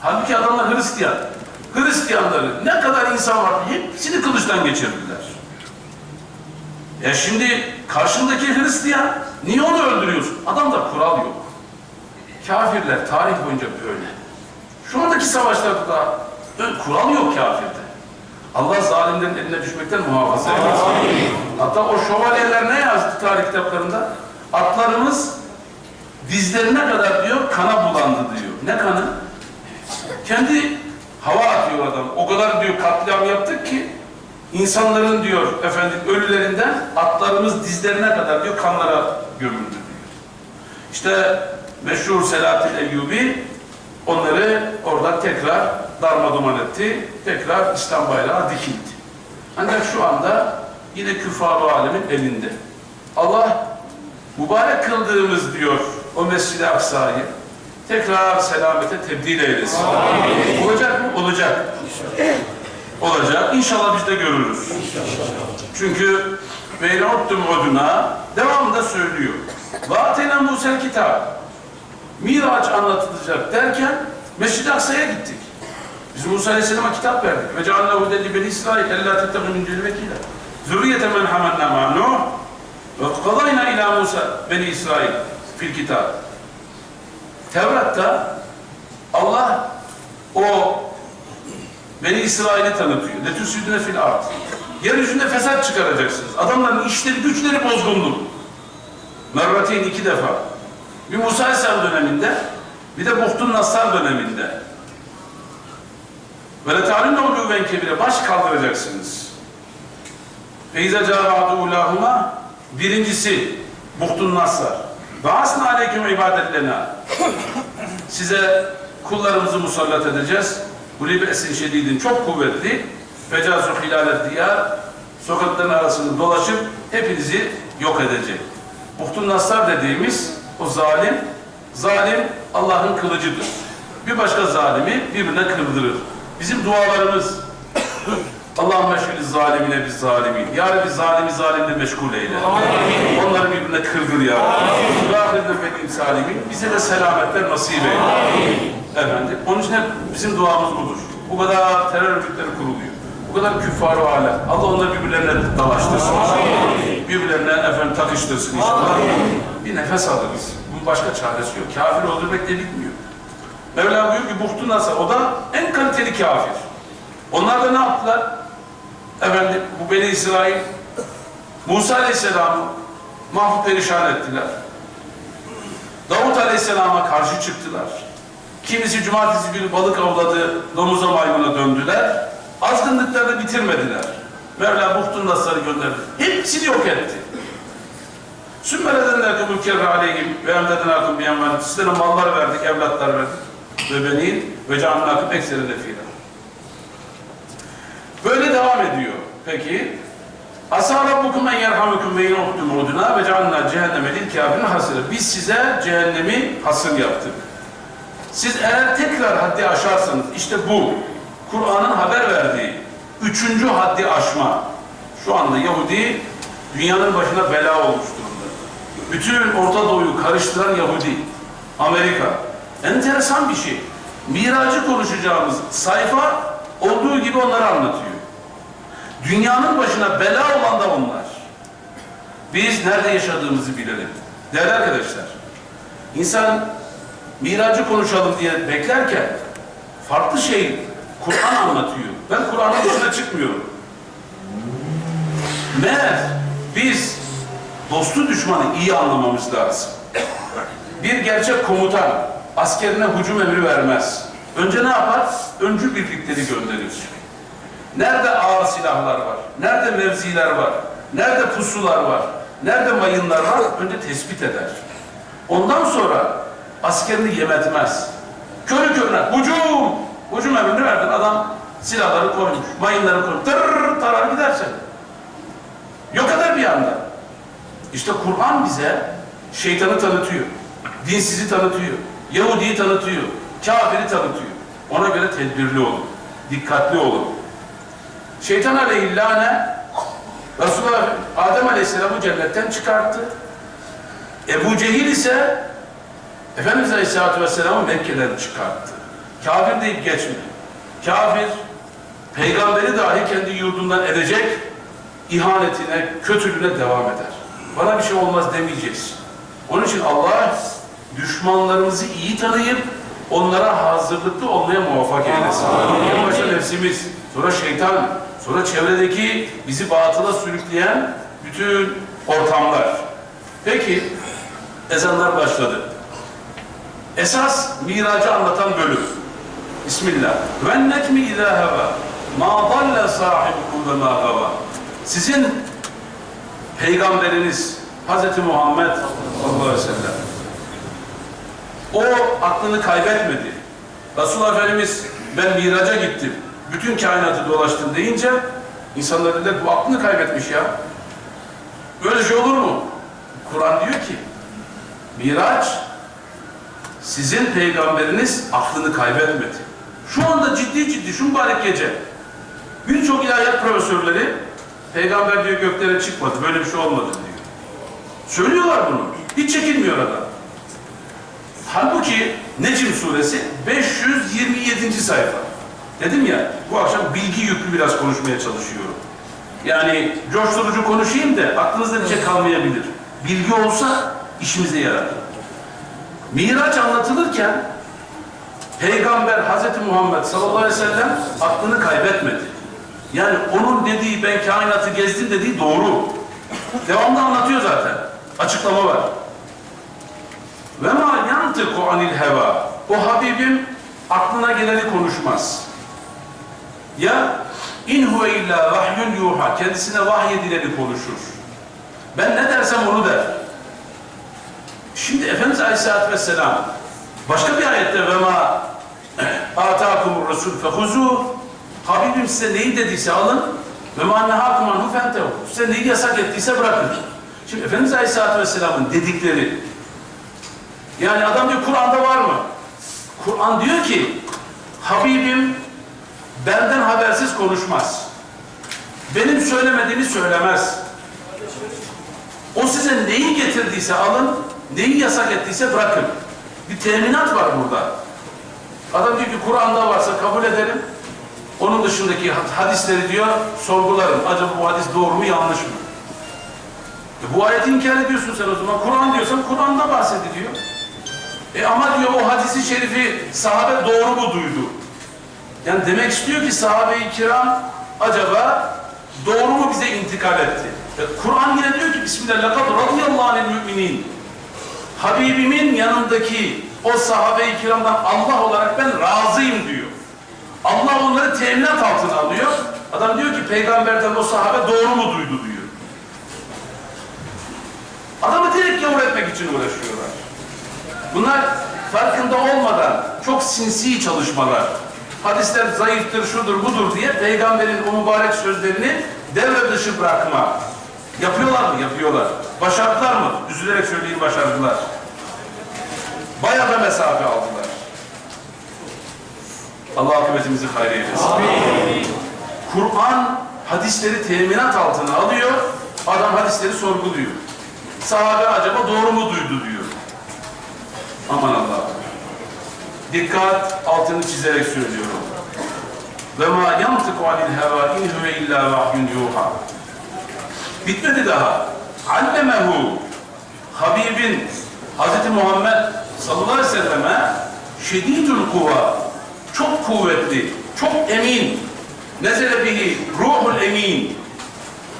Halbuki adamlar Hristiyan. Hristiyanları ne kadar insan var hepsini kılıçtan geçirdiler. Ya şimdi karşındaki Hristiyan niye onu öldürüyorsun? Adamda kural yok. Kafirler tarih boyunca böyle. Şu andaki savaşlarda da kural yok kafirde. Allah zalimlerin eline düşmekten muhafaza eylesin. Hatta o şövalyeler ne yazdı tarih kitaplarında? Atlarımız dizlerine kadar diyor kana bulandı diyor. Ne kanı? Kendi hava atıyor adam. O kadar diyor katliam yaptık ki insanların diyor efendim ölülerinden atlarımız dizlerine kadar diyor kanlara gömüldü diyor. İşte meşhur Selahattin Eyyubi onları oradan tekrar darmaduman etti. Tekrar İslam bayrağı dikildi. Ancak şu anda yine küffar alemin elinde. Allah mübarek kıldığımız diyor o Mescid-i Aksa'yı tekrar selamete tebdil eylesin. Olacak mı? Olacak. Olacak. İnşallah biz de görürüz. Çünkü ve inuttum oduna devamında söylüyor. Vatena Musel kitap. Miraç anlatılacak derken Mescid-i Aksa'ya gittik. Biz Musa Aleyhisselam'a kitap verdik. Ve ceallahu dedi beni İsrail ella tettehu min dünü vekile. Zürriyete men hamalna ma Nuh. Ve kadayna ila Musa beni İsrail fil kitap. Tevrat'ta Allah o Beni İsrail'i tanıtıyor. Letüsüdüne fil art. Yeryüzünde fesat çıkaracaksınız. Adamların işleri, güçleri bozgunluk. Merrateyn iki defa. Bir Musa Aleyhisselam döneminde, bir de Buhtun Nassar döneminde. Ve letalin uluven kebire baş kaldıracaksınız. Feyza cevabı ulahuma birincisi Buhtun Nassar. Ve asna aleyküm ibadetlerine. Size kullarımızı musallat edeceğiz. Bir esin şedidin çok kuvvetli. Fecazu hilalet diyar. Sokakların arasında dolaşıp hepinizi yok edecek. Muhtun Nassar dediğimiz o zalim, zalim Allah'ın kılıcıdır. Bir başka zalimi birbirine kırdırır. Bizim dualarımız Allah'ın meşgulü zalimine biz zalimin. Ya Rabbi zalimi zalimle meşgul eyle. Onları birbirine kırdır ya Rabbi. Ve ahirinde benim salimin. Bize de selametler nasip eyle. Efendim. Onun için hep bizim duamız budur. Bu kadar terör örgütleri kuruluyor. Bu kadar küffar alem. Allah onları birbirlerine dalaştırsın. Birbirlerine efendim takıştırsın inşallah. Bir nefes alırız. Bunun başka çaresi yok. Kafir öldürmek de bitmiyor. Mevla buyuruyor ki Buhtun Nasır, o da en kaliteli kafir. Onlar da ne yaptılar? Efendim bu Beni İsrail Musa Aleyhisselam'ı mahvur perişan ettiler. Davut Aleyhisselam'a karşı çıktılar. Kimisi cumartesi günü balık avladı, domuza maymuna döndüler. Azgınlıklarını bitirmediler. Mevla Buhtun Nasır'ı gönderdi. Hepsini yok etti. Sümmereden lakum ülkerre aleyhim ve emreden akum bir. Sizlere mallar verdik, evlatlar verdik. Ve benin ve canın akım ekseri nefire. Böyle devam ediyor. Peki. Asa rabbukum en yerhamukum ve yuhtum uduna ve cealna cehenneme lil kafirin hasire. Biz size cehennemi hasır yaptık. Siz eğer tekrar haddi aşarsanız işte bu Kur'an'ın haber verdiği üçüncü haddi aşma. Şu anda Yahudi dünyanın başına bela olmuş durumda. Bütün Orta Doğu'yu karıştıran Yahudi, Amerika. Enteresan bir şey. Miracı konuşacağımız sayfa olduğu gibi onları anlatıyor. Dünyanın başına bela olan da onlar. Biz nerede yaşadığımızı bilelim. Değerli arkadaşlar, insan miracı konuşalım diye beklerken farklı şey Kur'an anlatıyor. Ben Kur'an'ın dışına çıkmıyorum. Meğer biz dostu düşmanı iyi anlamamız lazım. Bir gerçek komutan askerine hücum emri vermez. Önce ne yapar? Öncü birlikleri gönderir. Nerede ağır silahlar var? Nerede mevziler var? Nerede pusular var? Nerede mayınlar var? Önce tespit eder. Ondan sonra askerini yem etmez. Körü körüne hücum! Hücum emrini verdin. Adam silahları koymuş, mayınları koymuş. Tırrrr tarar gidersen. Yok eder bir anda. İşte Kur'an bize şeytanı tanıtıyor. Dinsizi tanıtıyor. Yahudi'yi tanıtıyor. Kafiri tanıtıyor. Ona göre tedbirli olun. Dikkatli olun. Şeytan aleyhillâne Resulullah Adem Aleyhisselam'ı cennetten çıkarttı. Ebu Cehil ise Efendimiz Aleyhisselatü Vesselam'ı Mekke'den çıkarttı. kafir deyip geçme. Kafir, peygamberi dahi kendi yurdundan edecek, ihanetine, kötülüğüne devam eder. Bana bir şey olmaz demeyeceksin. Onun için Allah düşmanlarımızı iyi tanıyıp onlara hazırlıklı olmaya muvaffak eylesin. En başta nefsimiz, sonra şeytan, sonra çevredeki bizi batıla sürükleyen bütün ortamlar. Peki, ezanlar başladı. Esas miracı anlatan bölüm. Bismillah. Ve nekmi ilâ heva. Ma dalle sahibukum ve ma gava. Sizin peygamberiniz Hz. Muhammed sallallahu aleyhi ve sellem o aklını kaybetmedi. Resulullah Efendimiz ben miraca gittim. Bütün kainatı dolaştım deyince insanlar dediler bu aklını kaybetmiş ya. Böyle şey olur mu? Kur'an diyor ki Miraç sizin peygamberiniz aklını kaybetmedi. Şu anda ciddi ciddi şu mübarek gece birçok ilahiyat profesörleri peygamber diyor göklere çıkmadı. Böyle bir şey olmadı diyor. Söylüyorlar bunu. Hiç çekinmiyor adam. Halbuki Necim suresi 527. sayfa. Dedim ya bu akşam bilgi yüklü biraz konuşmaya çalışıyorum. Yani coşturucu konuşayım da aklınızda bir şey kalmayabilir. Bilgi olsa işimize yarar. Miraç anlatılırken Peygamber Hz. Muhammed sallallahu aleyhi ve sellem aklını kaybetmedi. Yani onun dediği ben kainatı gezdim dediği doğru. Devamlı anlatıyor zaten. Açıklama var. Ve ma yantıku anil heva. O Habibim aklına geleni konuşmaz. Ya in huve illa vahyun yuha. Kendisine vahyedileni konuşur. Ben ne dersem onu der. Şimdi Efendimiz Aleyhisselatü Vesselam başka bir ayette ve ma atâkumur resul fehuzu Habibim size neyi dediyse alın ve ma nehakum anhu fentehu. Size neyi yasak ettiyse bırakın. Şimdi Efendimiz Aleyhisselatü Vesselam'ın dedikleri yani adam diyor Kur'an'da var mı? Kur'an diyor ki Habibim benden habersiz konuşmaz. Benim söylemediğimi söylemez. O size neyi getirdiyse alın, neyi yasak ettiyse bırakın. Bir teminat var burada. Adam diyor ki Kur'an'da varsa kabul ederim. Onun dışındaki hadisleri diyor sorgularım. Acaba bu hadis doğru mu yanlış mı? E bu ayeti inkar ediyorsun sen o zaman. Kur'an diyorsan Kur'an'da bahsediliyor. E ama diyor o hadisi şerifi sahabe doğru mu duydu? Yani demek istiyor ki sahabe-i kiram acaba doğru mu bize intikal etti? E, Kur'an yine diyor ki Bismillah لَقَدْ رَضِيَ اللّٰهِ müminin. Habibimin yanındaki o sahabe-i kiramdan Allah olarak ben razıyım diyor. Allah onları teminat altına alıyor. Adam diyor ki peygamberden o sahabe doğru mu duydu diyor. Adamı direkt gavur etmek için uğraşıyorlar. Bunlar farkında olmadan çok sinsi çalışmalar. Hadisler zayıftır, şudur, budur diye peygamberin o mübarek sözlerini devre dışı bırakma. Yapıyorlar mı? Yapıyorlar. Başardılar mı? Üzülerek söyleyeyim başardılar. Bayağı da mesafe aldılar. Allah akıbetimizi hayır eylesin. Kur'an hadisleri teminat altına alıyor. Adam hadisleri sorguluyor. Sahabe acaba doğru mu duydu diyor. Aman Allah. Dikkat altını çizerek söylüyorum. Ve ma yantıku anil heva in huve illa vahyun yuha. Bitmedi daha. Allemehu Habibin Hz. Muhammed sallallahu aleyhi ve selleme şedidül kuva çok kuvvetli, çok emin nezele bihi ruhul emin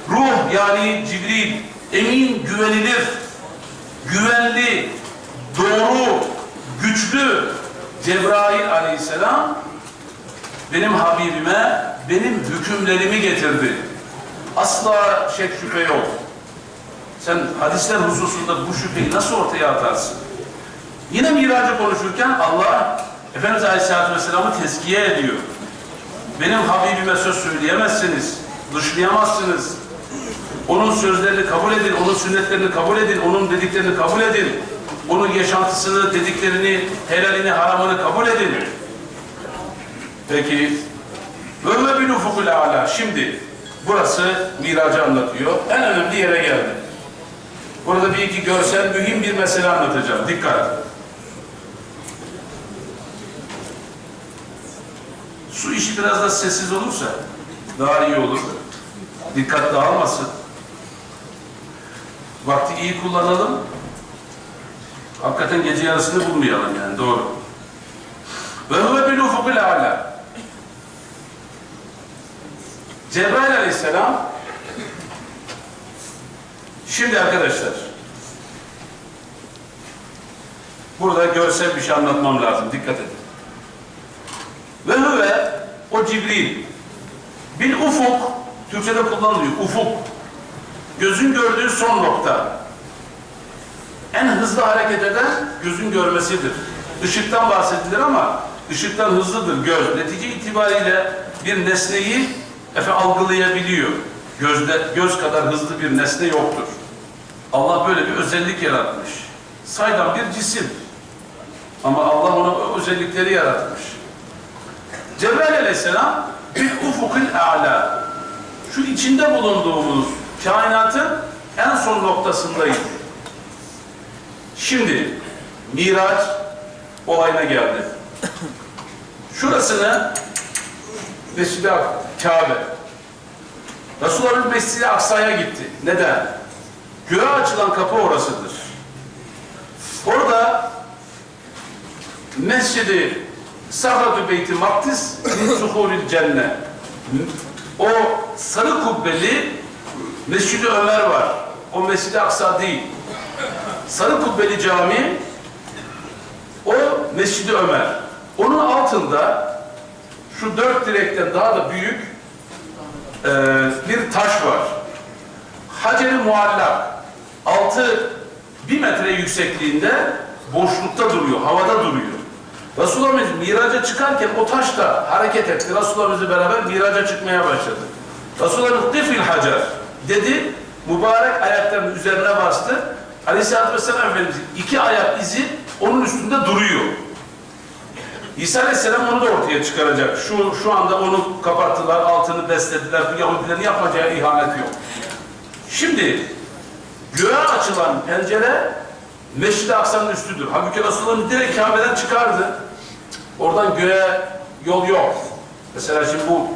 ruh yani Cibril emin güvenilir güvenli doğru güçlü Cebrail aleyhisselam benim Habibime benim hükümlerimi getirdi. Asla şek şüphe yok. Sen hadisler hususunda bu şüpheyi nasıl ortaya atarsın? Yine miracı konuşurken Allah Efendimiz Aleyhisselatü Vesselam'ı tezkiye ediyor. Benim Habibime söz söyleyemezsiniz, dışlayamazsınız. Onun sözlerini kabul edin, onun sünnetlerini kabul edin, onun dediklerini kabul edin. Onun yaşantısını, dediklerini, helalini, haramını kabul edin. Peki, ve bil ufukul ala. Şimdi burası miracı anlatıyor. En önemli yere geldi. Burada bir iki görsel mühim bir mesele anlatacağım. Dikkat. Su işi biraz da sessiz olursa daha iyi olur. Dikkat dağılmasın. Vakti iyi kullanalım. Hakikaten gece yarısını bulmayalım yani doğru. Ve huve bil ufukil a'la. Cebrail aleyhisselam Şimdi arkadaşlar burada görsel bir şey anlatmam lazım. Dikkat edin. Ve huve o Cibril bil ufuk Türkçe'de kullanılıyor. Ufuk. Gözün gördüğü son nokta. En hızlı hareket eden gözün görmesidir. Işıktan bahsedilir ama ışıktan hızlıdır göz. Netice itibariyle bir nesneyi efe algılayabiliyor. Gözde, göz kadar hızlı bir nesne yoktur. Allah böyle bir özellik yaratmış. Saydam bir cisim. Ama Allah ona özellikleri yaratmış. Cebrail aleyhisselam bir ufukul a'la. Şu içinde bulunduğumuz kainatın en son noktasındayız. Şimdi Miraç olayına geldi. Şurasını Mescid-i Kabe. Resulullah Mescid-i Aksa'ya gitti. Neden? Göğe açılan kapı orasıdır. Orada Mescid-i Sahrat-ı Beyti Maktis Zuhuril Cennet. O sarı kubbeli Mescid-i Ömer var. O Mescid-i Aksa değil. Sarı kubbeli cami o Mescid-i Ömer. Onun altında şu dört direkten daha da büyük e, bir taş var. Hacer-i Muallak. Altı bir metre yüksekliğinde boşlukta duruyor, havada duruyor. Resulullah miraca çıkarken o taş da hareket etti. Resulullah'ımızla beraber miraca çıkmaya başladı. Resulullah tifil hacer dedi. Mübarek ayaklarının üzerine bastı. Aleyhisselatü Vesselam Efendimiz iki ayak izi onun üstünde duruyor. İsa Aleyhisselam onu da ortaya çıkaracak. Şu, şu anda onu kapattılar, altını beslediler. Bu Yahudilerin yapacağı ihanet yok. Şimdi göğe açılan pencere Meşrid-i Aksa'nın üstüdür. Halbuki Resulullah'ın direkt Kabe'den çıkardı. Oradan göğe yol yok. Mesela şimdi bu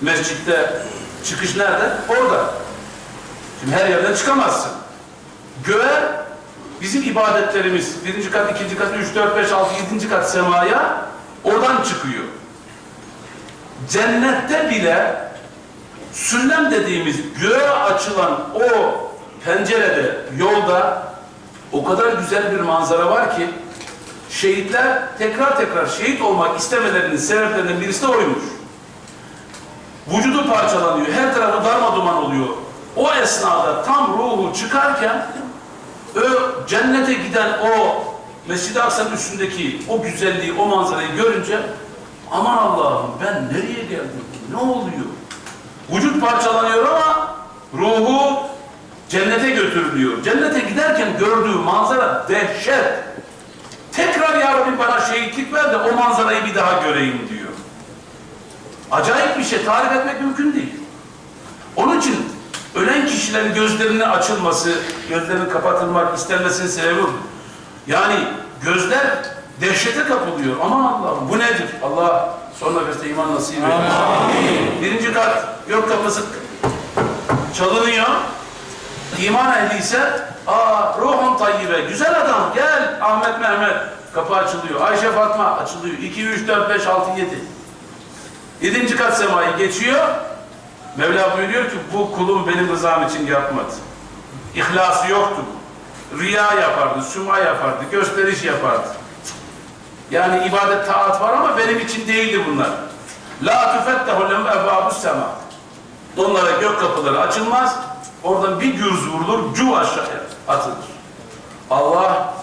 mescitte çıkış nerede? Orada. Şimdi her yerden çıkamazsın. Göğe bizim ibadetlerimiz birinci kat, ikinci kat, üç, dört, beş, altı, yedinci kat semaya oradan çıkıyor. Cennette bile süllem dediğimiz göğe açılan o pencerede, yolda o kadar güzel bir manzara var ki şehitler tekrar tekrar şehit olmak istemelerinin sebeplerinden birisi de oymuş. Vücudu parçalanıyor, her tarafı darmaduman oluyor. O esnada tam ruhu çıkarken o cennete giden o Mescid-i Aksa'nın üstündeki o güzelliği, o manzarayı görünce aman Allah'ım ben nereye geldim? Ne oluyor? Vücut parçalanıyor ama ruhu cennete götürülüyor. Cennete giderken gördüğü manzara dehşet. Tekrar ya Rabbi bana şehitlik ver de o manzarayı bir daha göreyim diyor. Acayip bir şey. Tarif etmek mümkün değil. Onun için ölen kişilerin gözlerinin açılması, gözlerinin kapatılmak istenmesinin sebebi bu. Yani gözler dehşete kapılıyor. Aman Allah'ım bu nedir? Allah son nefeste iman nasip eylesin. Birinci kat gök kapısı çalınıyor. İman ehli ise aa ruhun tayyibe güzel adam gel Ahmet Mehmet kapı açılıyor. Ayşe Fatma açılıyor. 2 3 4 5 6 7. Yedinci kat semayı geçiyor. Mevla buyuruyor ki bu kulum benim rızam için yapmadı. İhlası yoktu. Riya yapardı, süma yapardı, gösteriş yapardı. Yani ibadet taat var ama benim için değildi bunlar. La tufettehu lem ebabus sema. Onlara gök kapıları açılmaz. Oradan bir gürz vurulur, cu aşağıya atılır. Allah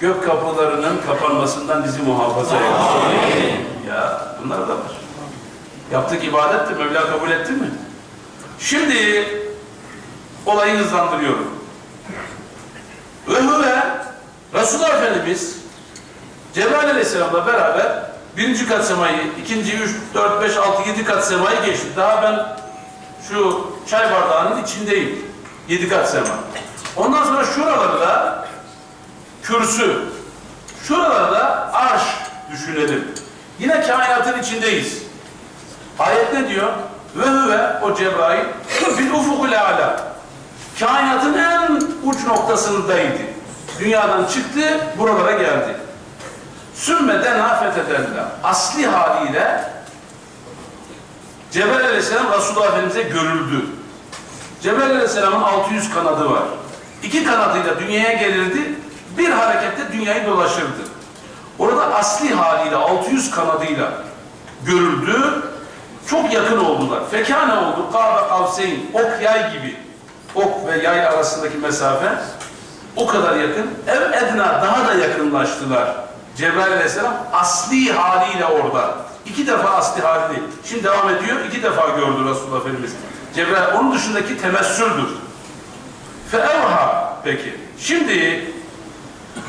gök kapılarının kapanmasından bizi muhafaza eylesin. Ya bunlar da var. Yaptık ibadet de Mevla kabul etti mi? Şimdi olayı hızlandırıyorum. Ve huve Resulullah Efendimiz Cebrail Aleyhisselam'la beraber birinci kat semayı, ikinci, üç, dört, beş, altı, yedi kat semayı geçti. Daha ben şu çay bardağının içindeyim. Yedi kat sema. Ondan sonra şuralarda kürsü, şuralarda arş düşünelim. Yine kainatın içindeyiz. Ayet ne diyor? Ve huve o Cebrail bil ufukul ala. Kainatın en uç noktasındaydı. Dünyadan çıktı, buralara geldi. Sümme dena fetedella. Asli haliyle Cebrail aleyhisselam Resulullah Efendimiz'e görüldü. Cebrail aleyhisselamın 600 kanadı var. İki kanadıyla dünyaya gelirdi, bir harekette dünyayı dolaşırdı. Orada asli haliyle 600 kanadıyla görüldü, çok yakın oldular. Fekane oldu, kâbe kavseyn, ok yay gibi. Ok ve yay arasındaki mesafe o kadar yakın. Ev edna daha da yakınlaştılar. Cebrail aleyhisselam asli haliyle orada. İki defa asli halini. Şimdi devam ediyor. iki defa gördü Resulullah Efendimiz. Cebrail onun dışındaki temessüldür. Feevha peki. Şimdi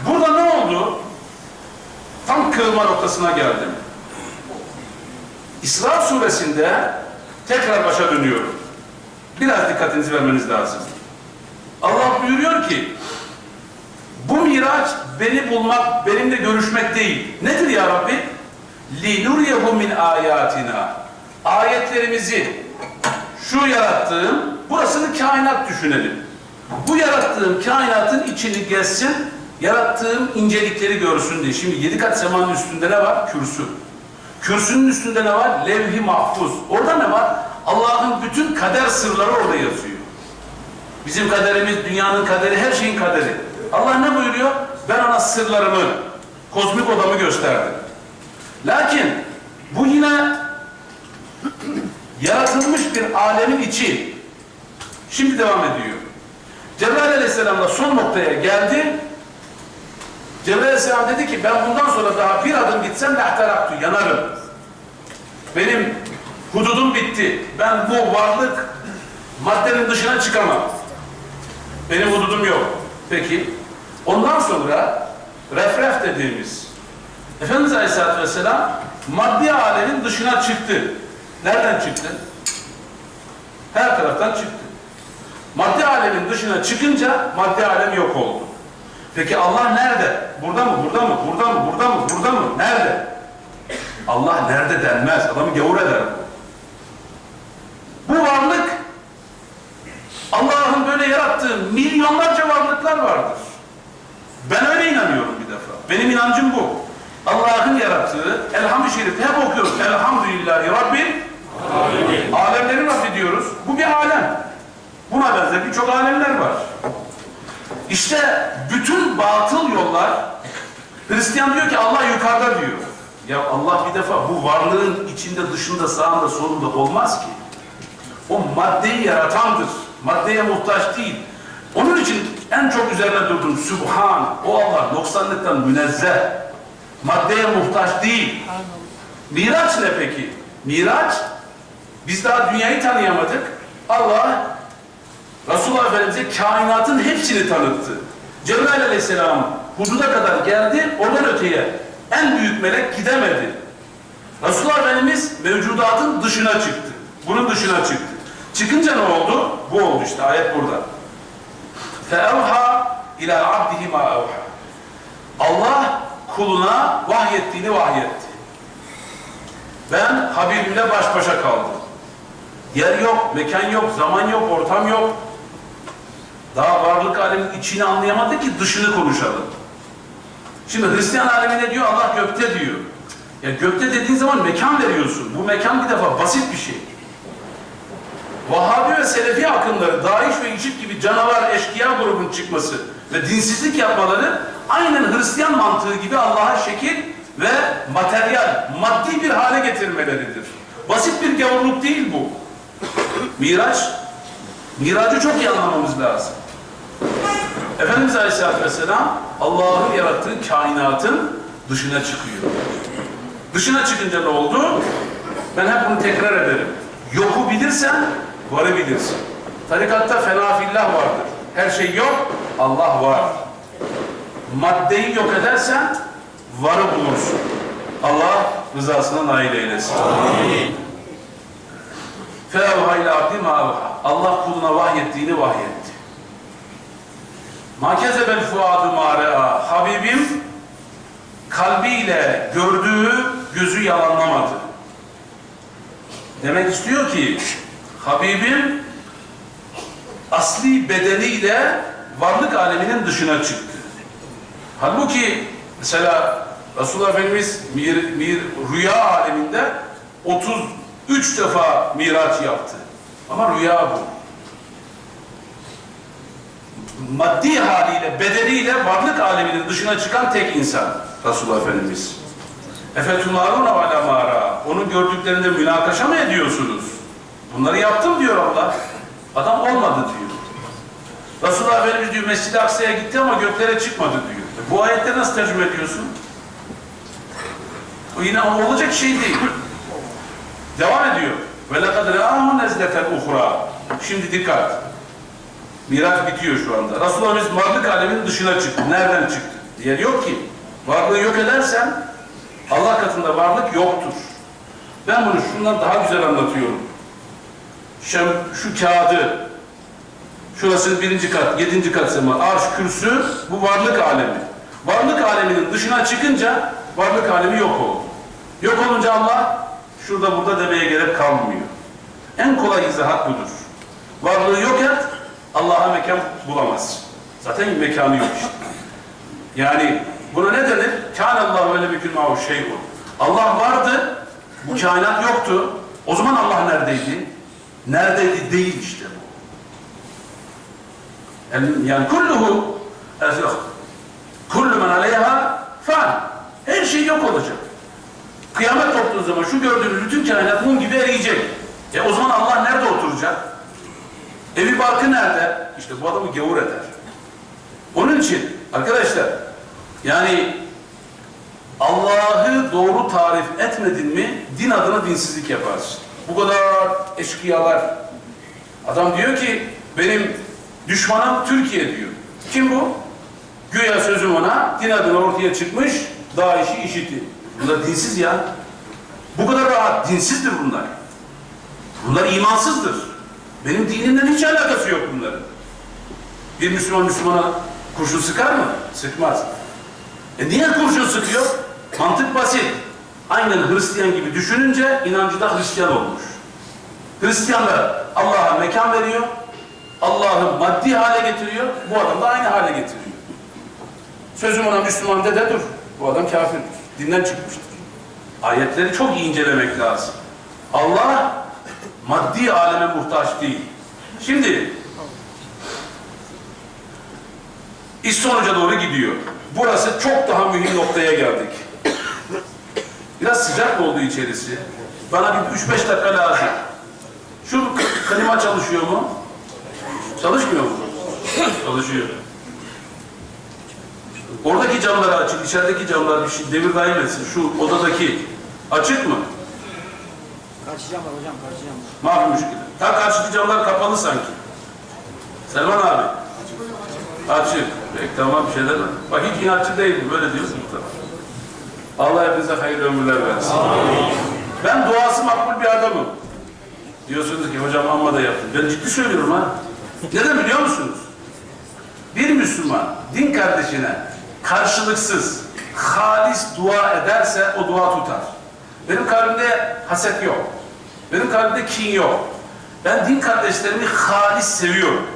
burada ne oldu? Tam kırılma noktasına geldim. İsra suresinde tekrar başa dönüyorum. Biraz dikkatinizi vermeniz lazım. Allah buyuruyor ki bu miraç beni bulmak, benimle görüşmek değil. Nedir ya Rabbi? لِنُرْيَهُ مِنْ ayatina. Ayetlerimizi şu yarattığım, burasını kainat düşünelim. Bu yarattığım kainatın içini gezsin, yarattığım incelikleri görsün diye. Şimdi yedi kat semanın üstünde ne var? Kürsü. Kürsünün üstünde ne var? Levh-i mahfuz. Orada ne var? Allah'ın bütün kader sırları orada yazıyor. Bizim kaderimiz, dünyanın kaderi, her şeyin kaderi. Allah ne buyuruyor? Ben ona sırlarımı, kozmik odamı gösterdim. Lakin bu yine yaratılmış bir alemin içi. Şimdi devam ediyor. Cebrail aleyhisselamla son noktaya geldi. Cebrail aleyhisselam dedi ki ben bundan sonra daha bir adım gitsem lehteraktu, yanarım. Benim hududum bitti. Ben bu varlık maddenin dışına çıkamam. Benim hududum yok. Peki. Ondan sonra refref dediğimiz Efendimiz Aleyhisselatü Vesselam maddi alemin dışına çıktı. Nereden çıktı? Her taraftan çıktı. Maddi alemin dışına çıkınca maddi alem yok oldu. Peki Allah nerede? Burada mı? Burada mı? Burada mı? Burada mı? Burada mı? Nerede? Allah nerede denmez. Adamı gavur eder. Bu varlık Allah'ın böyle yarattığı milyonlarca varlıklar vardır. Ben öyle inanıyorum bir defa. Benim inancım bu. Allah'ın yarattığı Elhamdü Şerif hep okuyoruz. Elhamdülillahi Rabbil Alemlerin Rabbi diyoruz. Bu bir alem. Buna benzer birçok alemler var. İşte bütün batıl yollar Hristiyan diyor ki Allah yukarıda diyor. Ya Allah bir defa bu varlığın içinde, dışında, sağında, solunda olmaz ki. O maddeyi yaratandır. Maddeye muhtaç değil. Onun için en çok üzerine durdum. Sübhan. O Allah noksanlıktan münezzeh. Maddeye muhtaç değil. Miraç ne peki? Miraç biz daha dünyayı tanıyamadık. Allah Resulullah Efendimiz'e kainatın hepsini tanıttı. Cebrail Aleyhisselam hududa kadar geldi, oradan öteye en büyük melek gidemedi. Resulullah Efendimiz mevcudatın dışına çıktı. Bunun dışına çıktı. Çıkınca ne oldu? Bu oldu işte ayet burada. فَاَوْحَى اِلَى عَبْدِهِ مَا اَوْحَى Allah kuluna vahyettiğini vahyetti. Ben Habibimle baş başa kaldım. Yer yok, mekan yok, zaman yok, ortam yok. Daha varlık aleminin içini anlayamadı ki dışını konuşalım. Şimdi Hristiyan alemi ne diyor? Allah gökte diyor. Ya gökte dediğin zaman mekan veriyorsun. Bu mekan bir defa basit bir şey. Vahabi ve Selefi akımları, Daesh ve İşit gibi canavar, eşkıya grubun çıkması ve dinsizlik yapmaları aynen Hristiyan mantığı gibi Allah'a şekil ve materyal, maddi bir hale getirmeleridir. Basit bir gavurluk değil bu. Miraç, miracı çok iyi anlamamız lazım. Efendimiz Aleyhisselatü Vesselam Allah'ın yarattığı kainatın dışına çıkıyor. Dışına çıkınca ne oldu? Ben hep bunu tekrar ederim. Yoku bilirsen varı bilirsin. Tarikatta fena fillah vardır. Her şey yok, Allah var. Maddeyi yok edersen varı bulursun. Allah rızasına nail eylesin. Fevha ile abdi Allah kuluna vahyettiğini vahyetti. Ma kezebel fuadu ma rea. Habibim kalbiyle gördüğü gözü yalanlamadı. Demek istiyor ki Habibim asli bedeniyle varlık aleminin dışına çıktı. Halbuki mesela Resulullah Efendimiz mir, mir, rüya aleminde 33 defa miraç yaptı. Ama rüya bu. Maddi haliyle, bedeniyle varlık aleminin dışına çıkan tek insan Resulullah Efendimiz. Efetullahuna ala mara. Onun gördüklerinde münakaşa mı ediyorsunuz? Bunları yaptım diyor Allah. Adam olmadı diyor. Resulullah Efendimiz diyor Mescid-i Aksa'ya gitti ama göklere çıkmadı diyor. E bu ayette nasıl tercüme ediyorsun? O yine olacak şey değil. Devam ediyor. Ve lekad râhu nezleten uhra. Şimdi dikkat. Miraç bitiyor şu anda. Resulullah'ımız varlık aleminin dışına çıktı. Nereden çıktı? Diğer yok ki. Varlığı yok edersen Allah katında varlık yoktur. Ben bunu şundan daha güzel anlatıyorum. Şu, şu kağıdı, şurası birinci kat, yedinci kat sema, arş, kürsü, bu varlık alemi. Varlık aleminin dışına çıkınca varlık alemi yok oldu. Yok olunca Allah şurada burada demeye gerek kalmıyor. En kolay izahat budur. Varlığı yok et, Allah'a mekan bulamaz. Zaten mekanı yok işte. Yani buna ne denir? Allah ve lemekül ma'u şey'un. Allah vardı, bu kainat yoktu. O zaman Allah neredeydi? Neredeydi değil işte bu. Yani kulluhu kullu men aleyha fan. Her şey yok olacak. Kıyamet koptuğu zaman şu gördüğünüz bütün kainat mum gibi eriyecek. E o zaman Allah nerede oturacak? Evi barkı nerede? İşte bu adamı gavur eder. Onun için arkadaşlar yani Allah'ı doğru tarif etmedin mi din adına dinsizlik yaparsın. Bu kadar eşkıyalar. Adam diyor ki benim düşmanım Türkiye diyor. Kim bu? Güya sözüm ona din adına ortaya çıkmış daha işi işiti. Bunlar dinsiz ya. Bu kadar rahat dinsizdir bunlar. Bunlar imansızdır. Benim dinimden hiç alakası yok bunların. Bir Müslüman Müslümana kurşun sıkar mı? Sıkmaz. E niye kurşun sıkıyor? Mantık basit. Aynen Hristiyan gibi düşününce inancı da Hristiyan olmuş. Hristiyanlar Allah'a mekan veriyor, Allah'ı maddi hale getiriyor, bu adam da aynı hale getiriyor. Sözüm ona Müslüman de de dur, bu adam kafirdir, dinden çıkmıştır. Ayetleri çok iyi incelemek lazım. Allah maddi aleme muhtaç değil. Şimdi iş sonuca doğru gidiyor. Burası çok daha mühim noktaya geldik. Biraz sıcak oldu içerisi. Bana bir 3-5 dakika lazım. Şu klima çalışıyor mu? Çalışmıyor mu? Çalışıyor. Oradaki camları açık, içerideki camlar bir şey devir daim etsin. Şu odadaki açık mı? Karşı cam var hocam, karşı cam var. Mafi müşkil. Ta karşıdaki camlar kapalı sanki. Selman abi. Açık. Peki tamam bir şeyler var. Bak hiç inatçı değilim. Böyle diyorsun muhtemelen. Allah hepinize hayırlı ömürler versin. Ben duası makbul bir adamım. Diyorsunuz ki hocam amma da yaptım. Ben ciddi söylüyorum ha. Neden biliyor musunuz? Bir Müslüman din kardeşine karşılıksız, halis dua ederse o dua tutar. Benim kalbimde haset yok. Benim kalbimde kin yok. Ben din kardeşlerimi halis seviyorum.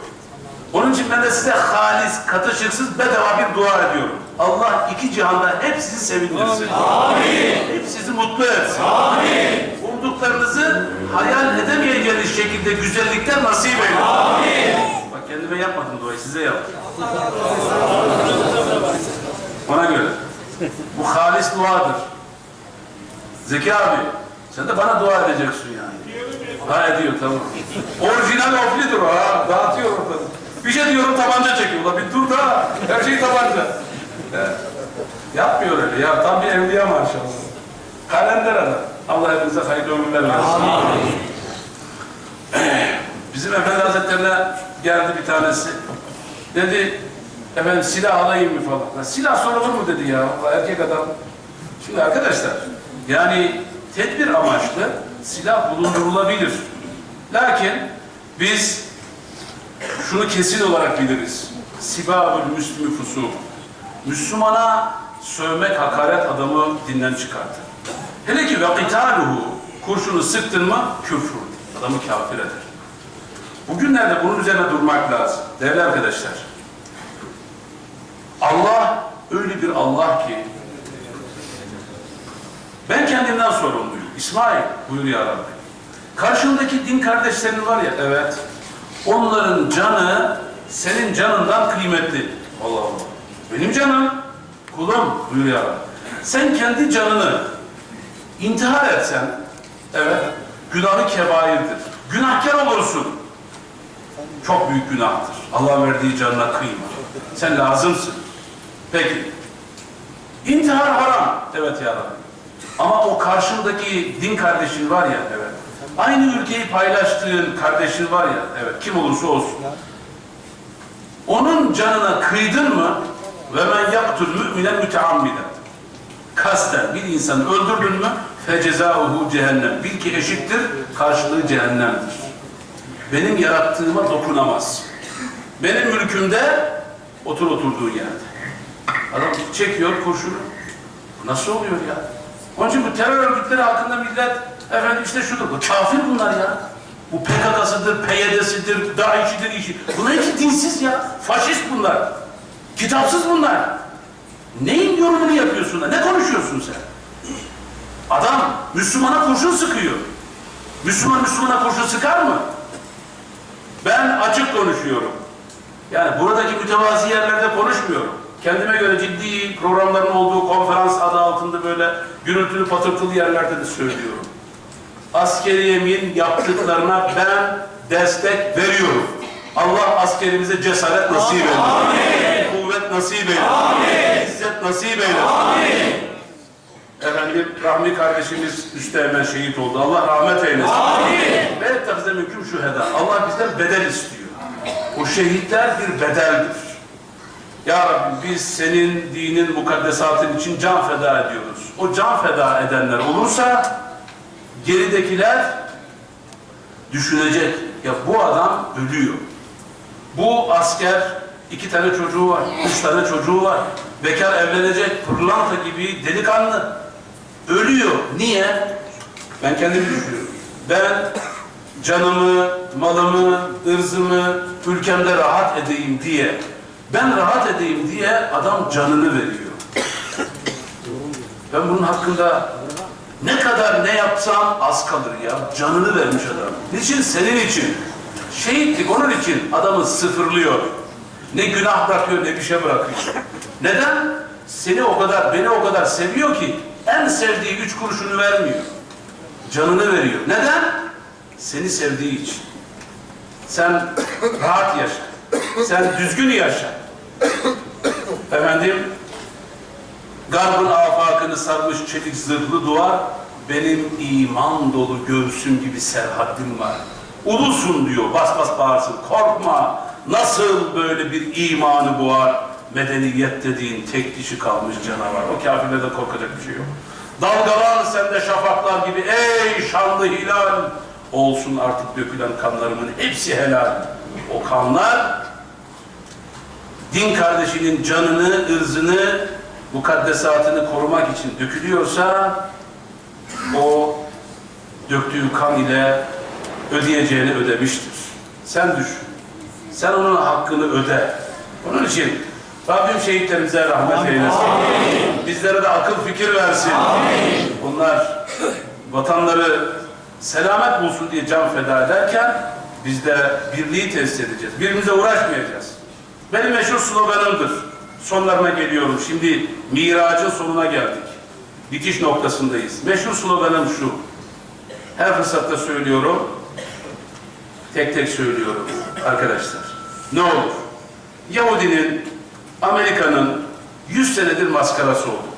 Onun için ben de size halis, katışıksız, bedava bir dua ediyorum. Allah iki cihanda hep sizi sevindirsin. Amin. Hep sizi mutlu etsin. Amin. Umduklarınızı hayal edemeyeceğiniz şekilde güzellikler nasip eylesin. Amin. Bak kendime yapmadım duayı, size yaptım. Ona göre. Bu halis duadır. Zeki abi, sen de bana dua edeceksin yani. Ha ediyor tamam. Orijinal oflidir o ha. Dağıtıyor ortada. Bir şey diyorum tabanca çekiyor. Ulan bir dur da her şey tabanca. Evet. Yapmıyor öyle ya. Tam bir evliya maşallah. Kalender adam. Allah hepinize hayırlı ömürler versin. Bizim Efendi Hazretlerine geldi bir tanesi. Dedi, efendim silah alayım mı falan. Ya, silah sorulur mu dedi ya. Allah erkek adam. Şimdi arkadaşlar, yani tedbir amaçlı silah bulundurulabilir. Lakin biz şunu kesin olarak biliriz. Sibabül müslümü fusuk. Müslümana sövmek, hakaret adamı dinden çıkartır. Hele ki ve qitaluhu kurşunu sıktın mı küfür. Adamı kafir eder. Bugünlerde bunun üzerine durmak lazım. Değerli arkadaşlar. Allah öyle bir Allah ki ben kendimden sorumluyum. İsmail buyur ya Rabbi. Karşındaki din kardeşlerin var ya evet. Onların canı senin canından kıymetli. Allah Allah. Benim canım kulum buyur ya Rabbi. Sen kendi canını intihar etsen evet günahı kebairdir. Günahkar olursun. Çok büyük günahtır. Allah verdiği canına kıyma. Sen lazımsın. Peki. İntihar haram. Evet ya Rabbi. Ama o karşındaki din kardeşin var ya, evet. Aynı ülkeyi paylaştığın kardeşin var ya, evet. Kim olursa olsun. Onun canına kıydın mı ve men yaktul müminen müteammiden. Kasten bir insanı öldürdün mü fecezavuhu cehennem. Bil ki eşittir, karşılığı cehennemdir. Benim yarattığıma dokunamaz. Benim mülkümde otur oturduğun yerde. Adam çekiyor kurşunu. Nasıl oluyor ya? Onun için bu terör örgütleri hakkında millet efendim işte şudur. Bu kafir bunlar ya. Bu PKK'sıdır, PYD'sidir, DAEŞ'idir, işi. Bunlar hepsi dinsiz ya. Faşist bunlar. Kitapsız bunlar. Neyin yorumunu yapıyorsun da? Ne konuşuyorsun sen? Adam Müslümana kurşun sıkıyor. Müslüman Müslümana kurşun sıkar mı? Ben açık konuşuyorum. Yani buradaki mütevazi yerlerde konuşmuyorum. Kendime göre ciddi programların olduğu konferans adı altında böyle gürültülü patırtılı yerlerde de söylüyorum. Askeriyemin yaptıklarına ben destek veriyorum. Allah askerimize cesaret nasip eylesin. Kuvvet nasip eylesin. İzzet nasip eylesin. Efendim Rahmi kardeşimiz Üsteğmen şehit oldu. Allah rahmet eylesin. Amin. Ve ettehze mümkün şüheda. Allah bizden bedel istiyor. O şehitler bir bedeldir. Ya Rabbi biz senin dinin mukaddesatın için can feda ediyoruz. O can feda edenler olursa geridekiler düşünecek. Ya bu adam ölüyor. Bu asker iki tane çocuğu var, üç tane çocuğu var. Bekar evlenecek, pırlanta gibi delikanlı. Ölüyor. Niye? Ben kendimi düşünüyorum. Ben canımı, malımı, ırzımı ülkemde rahat edeyim diye, ben rahat edeyim diye adam canını veriyor. Ben bunun hakkında ne kadar ne yapsam az kalır ya. Canını vermiş adam. Niçin? Senin için. Şehitlik onun için adamı sıfırlıyor. Ne günah bırakıyor ne bir şey bırakıyor. Neden? Seni o kadar, beni o kadar seviyor ki en sevdiği üç kuruşunu vermiyor. Canını veriyor. Neden? Seni sevdiği için. Sen rahat yaşa. Sen düzgün yaşa. Efendim, Garbın afakını sarmış çelik zırhlı duvar, benim iman dolu göğsüm gibi serhaddim var. Ulusun diyor, bas bas bağırsın, korkma. Nasıl böyle bir imanı boğar, medeniyet dediğin tek dişi kalmış canavar. O kafirlerde korkacak bir şey yok. Dalgalan sende şafaklar gibi ey şanlı hilal. Olsun artık dökülen kanlarımın hepsi helal. O kanlar din kardeşinin canını, ırzını, mukaddesatını korumak için dökülüyorsa o döktüğü kan ile ödeyeceğini ödemiştir. Sen düşün. Sen onun hakkını öde. Onun için Rabbim şehitlerimize rahmet eylesin. Bizlere de akıl fikir versin. Bunlar vatanları selamet bulsun diye can feda ederken biz de birliği tesis edeceğiz. Birbirimize uğraşmayacağız. Benim meşhur sloganımdır. Sonlarına geliyorum. Şimdi miracın sonuna geldik. Bitiş noktasındayız. Meşhur sloganım şu. Her fırsatta söylüyorum. Tek tek söylüyorum arkadaşlar. Ne olur? Yahudinin, Amerika'nın 100 senedir maskarası olduk.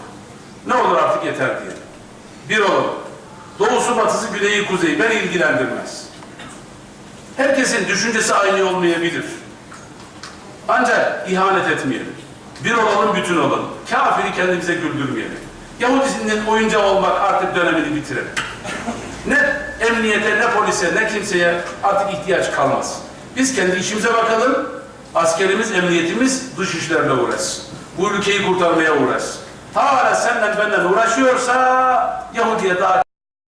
Ne olur artık yeter diye. Bir olalım. Doğusu, batısı, güneyi, kuzeyi beni ilgilendirmez. Herkesin düşüncesi aynı olmayabilir. Ancak ihanet etmeyelim. Bir olalım, bütün olalım. Kafiri kendimize güldürmeyelim. Yahudisinin oyuncağı olmak artık dönemini bitirelim. Ne emniyete, ne polise, ne kimseye artık ihtiyaç kalmaz. Biz kendi işimize bakalım. Askerimiz, emniyetimiz dış işlerle uğraşsın. Bu ülkeyi kurtarmaya uğraşsın. Hala senden benden uğraşıyorsa Yahudi'ye daha